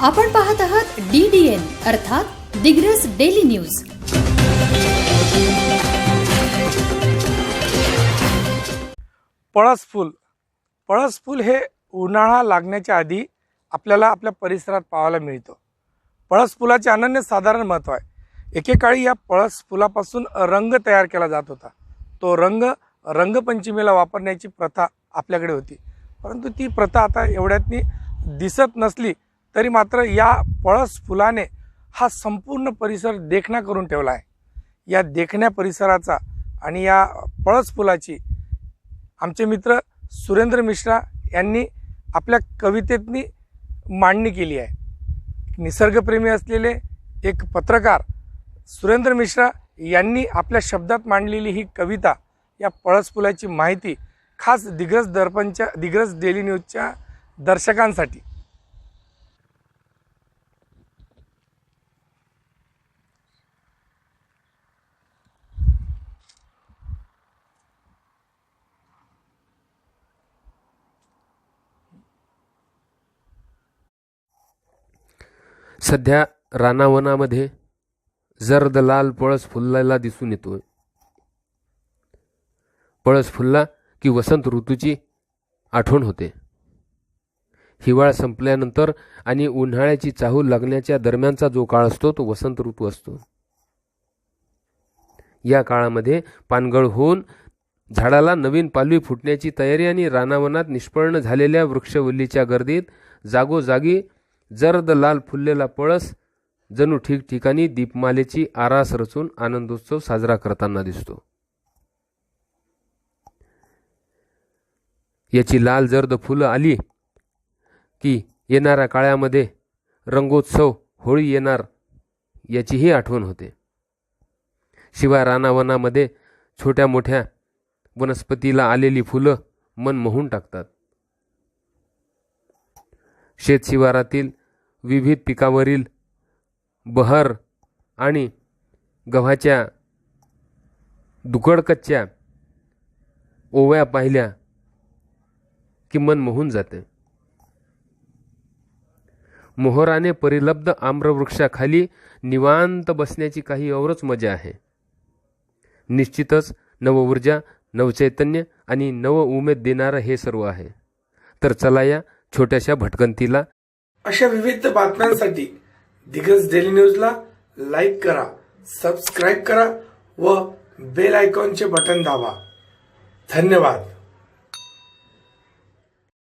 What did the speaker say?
आपण पाहत आहात डी डी एन अर्थात दिग्रस डेली न्यूज. पळस फूल. पळस फूल हे उन्हाळा लागण्याच्या आधी आपल्याला आपल्या परिसरात पाहायला मिळतो. पळस फुलाचे अनन्य साधारण महत्त्व आहे. एकेकाळी या पळस फुलापासून रंग तयार केला जात होता. तो रंग रंगपंचमीला वापरण्याची प्रथा आपल्याकडे होती. परंतु ती प्रथा आता एवढ्यातनी दिसत नसली तरी मात्र या पळस फुलाने हा संपूर्ण परिसर देखणा करून ठेवला आहे या देखण्या परिसराचा आणि या पळस फुलाची आमचे मित्र सुरेंद्र मिश्रा यांनी आपल्या कवितेतनी मांडणी केली आहे. निसर्गप्रेमी असलेले एक पत्रकार सुरेंद्र मिश्रा यांनी आपल्या शब्दात मांडलेली ही कविता या पळस फुलाची माहिती खास दिग्रज दर्पणच्या दिग्रज डेली न्यूजच्या दर्शकांसाठी. सध्या रानावनामध्ये जर्द लाल पळस फुललेला दिसून येतोय. पळस फुलला की वसंत ऋतूची आठवण होते. हिवाळा संपल्यानंतर आणि उन्हाळ्याची चाहूल लागण्याच्या दरम्यानचा जो काळ असतो तो वसंत ऋतू असतो. या काळामध्ये पानगळ होऊन झाडाला नवीन पालवी फुटण्याची तयारी आणि रानावनात निष्पर्ण झालेल्या वृक्षवल्लीच्या गर्दीत जागोजागी जर्द लाल फुललेला पळस जणू ठिकठिकाणी दीपमालेची आरास रचून आनंदोत्सव साजरा करताना दिसतो. याची लाल जर्द फुलं आली की येणाऱ्या काळामध्ये रंगोत्सव होळी येणार याचीही आठवण होते. शिवाय रानावनामध्ये छोट्या मोठ्या वनस्पतीला आलेली फुलं मन मोहून टाकतात. शेतशिवारातील विविध पिकावरील बहर आणि गव्हाच्या दुकडकच्च्या ओव्या पाहिल्या की मन मोहून जाते. मोहराने परिलब्ध आम्रवृक्षाखाली निवांत बसण्याची काही औरच मजा आहे. निश्चितच नवऊर्जा नवचैतन्य आणि नव उमेद देणारं हे सर्व आहे. तर चला या छोट्याशा भटकंतीला अशा विविध बातम्यांसाठी दिग्गज डेली न्यूजला लाईक करा सबस्क्राईब करा व बेल आयकॉनचे बटन दाबा. धन्यवाद.